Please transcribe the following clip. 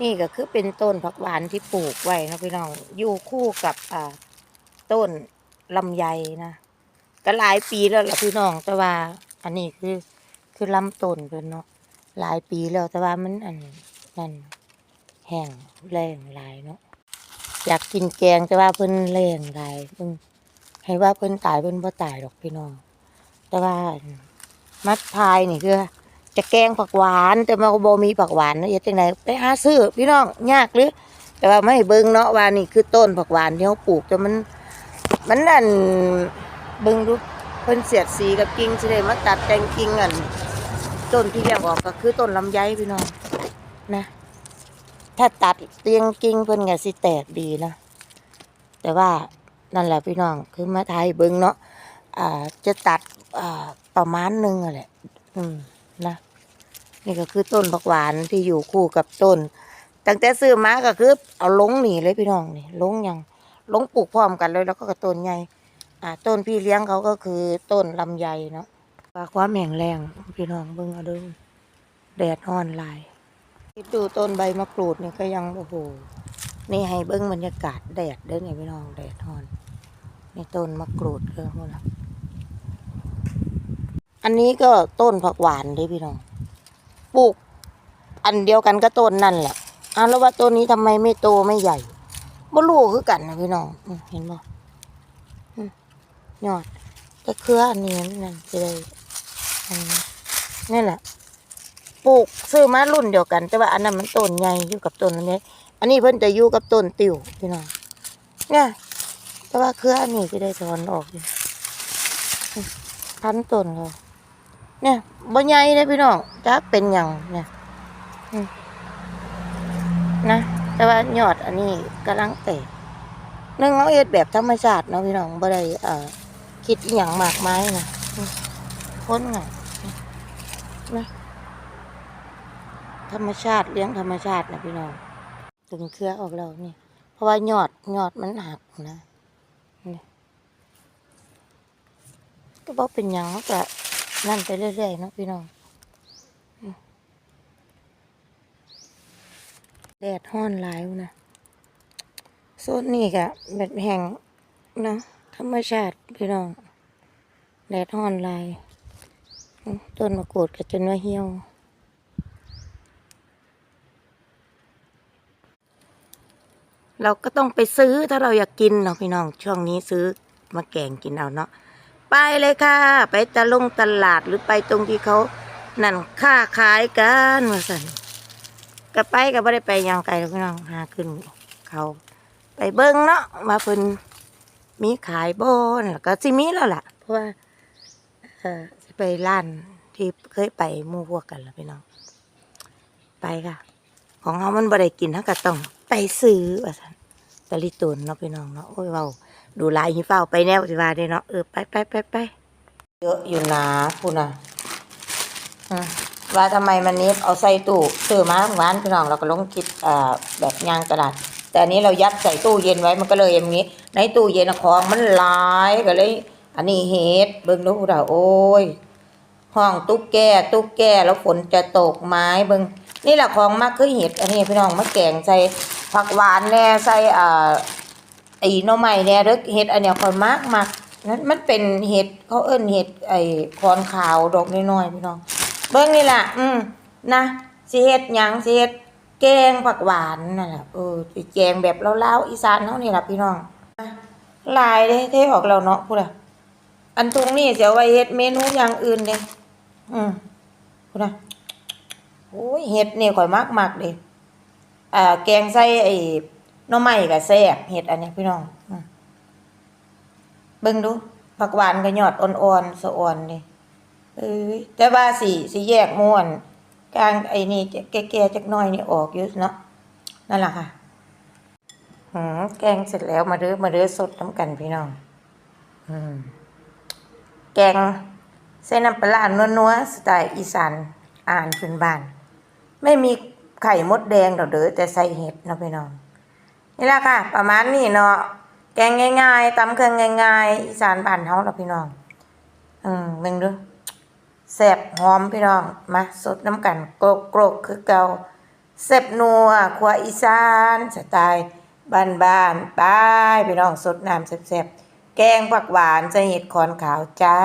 นี่ก็คือเป็นต้นผักหวานที่ปลูกไว้นะพี่น้องอยู่คู่กับอ่าต้นลำไยนะก็หลายปีแล้วล่ะพี่น้องแต่ว่า อันนี้คือคือลำต้นเพิ่นเนาะหลายปีแล้วแต่ว่ามันอันนั่นแห้งแรงหลายเนาะอยากกินแกงแต่ว่าเพิ่นแรงหลายเพิ่นให้ว่าเพิ่นตายเพิ่นบ่ตายหรอกพี่น้อง แต่ว่ามัดพายนี่คือ จะแกงผักหวาน แต่มันก็บ่มีผักหวานนะเฮ็ดจังไดไปหาซื้อพี่น้องยากหรือ แต่ว่าไม่เบิ่งเนาะว่านี่คือต้นผักหวานที่เขาปลูกแต่มัน มันนั่นเบิ่งดูเพิ่นเสียดสีกับกิ่งสิได้มาตัดแต่งกิ่งอันต้นที่เรียกออกก็คือต้นลำไยพี่น้องนะถ้าตัดเตียงกิ่งเพิ่นก็สิแตกดีนะแต่ว่านั่นแหละพี่น้องคือมาไทยเบิ่งเนาะอ่าจะตัดอ่าประมาณหนึงอะแหละอืมนะ นี่ก็คือต้นผักหวานที่อยู่คู่กับต้น ตั้งแต่ซื้อมาก็คือเอาลงหนีเลยพี่น้องนี่ลงยังลงปลูกพร้อมกันเลยแล้วก็กับต้นใหญ่อ่าต้นพี่เลี้ยงเขาก็คือต้นลำไยเนาะว่าความแข็งแรงพี่น้องเบิ่งเอาด้อแดดฮ้อนลายคิดดูต้นใบมะกรูดนี่ก็ยังโอ้โหนี่ให้เบิ่งบรรยากาศแดดเด้อไงพี่น้องแดดฮ้อนนี่ต้นมะกรูดเออหมดละอันนี้ก็ต้นผักหวานเด้พี่น้อง ลูก อันเดียวกันก็ต้นนั่นแหละอะแล้วว่าต้นนี้ทำไมไม่โตไม่ใหญ่บ่รู้คือกันนะพี่น้องอเห็นบ่ยอดแต่เครืออันนี้นั่นจะได้นี่แหละปลูกซื้อมารุ่นเดียวกัน แต่ว่าอันนั้นมันต้นใหญ่อยู่กับต้นนี้อันนี้เพิ่นจะอยู่กับต้นติ่วพี่น้องเนี่ยแต่ว่าเครืออันนี้จะได้ถอนออกอยู่พันต้นเลย เนี่ยบ่ใหญ่เลยพี่น้องจักเป็นหยังเนี่ยนะแต่ว่ายอดอันนี้กำลังแตกเนื่องเอาเอ็ดแบบธรรมชาติเนาะพี่น้องบ่ได้เอ่อคิดอย่างมากมายนะพ้นไงนะธรรมชาติเลี้ยงธรรมชาตินะพี่น้องถึงเครือออกแล้วนี่เพราะว่ายอดยอดมันหักนะก็บอกเป็นหยังมันก็ นั่นไปเรื่อยๆเนาะพี่น้องแดดห้อนหลายนะโซนนี้กะแบบแห่งนะธรรมชาติพี่น้อง แดดห้อนหลาย ต้นมะกรูดก็จนว่าเหี่ยวเราก็ต้องไปซื้อถ้าเราอยากกินเนาะพี่น้อง ช่วงนี้ซื้อมาแกงกินเอาเนาะ ไปเลยค่ะ ไปตะลงตลาดหรือไปตรงที่เขานั่นค้าขายกันว่าสันก็ไปก็ไม่ได้ไปยังไกลพี่น้องหาขึ้นเขาไปเบิ้งเนาะว่าเพิ่นมีขายบ่แล้วก็สิมีแล้วล่ะ เพราะว่าเออไปร้านที่เคยไปมู่พวกกันแล้วพี่น้อง ไปค่ะ ของเฮามันบ่ได้กินเฮาก็ต้องไปซื้อว่าซั่นตะลิตุนเนาะพี่น้องเนาะโอ้ยเว้า ดูลายหิเฝ้าไปแนวสิว่าเด้เนาะเออไปไปไปไปเยอะอยู่นะพุ่นน่ะอืมว่าทำไมมันนี้เอาใส่ตู้ซื้อมาหวานพี่น้องเราก็ลงคิดเอ่อแบบยางกระดาษแต่นี้เรายัดใส่ตู้เย็นไว้มันก็เลยอย่างนี้ ในตู้เย็นของมันหลายก็เลย อันนี้เห็ดเบิ่งดูเราโอ้ยห้องตุ๊กแก่ตุ๊กแก่แล้วฝนจะตกไม้เบิ่งนี่แหละของมากคือเห็ดอันนี้พี่น้องมะแกงใส่ผักหวานแน่ใส่อ่า ไอ้หน่อไม้แน่เด้อเห็ดอันเนี้ยคนมากมากนั้นมันเป็นเห็ดเขาเอิ้นเห็ดไอ้คอนขาวดอกน้อยๆพี่น้องเบิ่งนี่ล่ะ อืมนะสิเฮ็ดหยังสิเฮ็ดแกงผักหวานนั่นแหละเออสิแกงแบบลาวๆอีสานเฮานี่ล่ะพี่น้องลายเด้เทออกแล้วเนาะพูดอะอันตรงนี้สิเอาไว้เฮ็ดเมนูอย่างอื่นเด้อืมพูดอะโอ้ยเฮ็ดนี่ข่อยมักมักๆเด้อ่าแกงใส่ไอ้ น่อไม้ก็แซ่บเฮ็ดอันนี้พี่น้องเบิ่งดูผักหวานก็ยอดอ่อนๆสะอ่อนเด้เอ้ยแต่ว่าสีสีแยกม่วนกลางไอ้นี่แก่ๆจักน้อยนี่ออกอยู่เนาะนั่นแหละค่ะหืมแกงเสร็จแล้วมาเด้อมาเด้อสดน้ำกันพี่น้องอืมแกงใส่น้ำปลาร้านัวๆสไตล์อีสานอ่านพื้นบ้าน ไม่มีไข่มดแดงดอกเด้อแต่ใส่เห็ดเนาะพี่น้อง นี่แหละค่ะ ประมาณนี้เนาะแกงง่ายๆตำเครื่องง่ายๆอีสานบ้านเฮาเนาพี่น้อง อืมเบิ่งดูแซ่บหอมพี่น้องมาสดน้ำกันโกรกโกรกคือเก่าเซ็บนัวครัวอีสานสไตล์บ้านๆไปพี่น้องสดน้ำแซ่บๆแกงผักหวานใส่เห็ดขอนขาวจ้า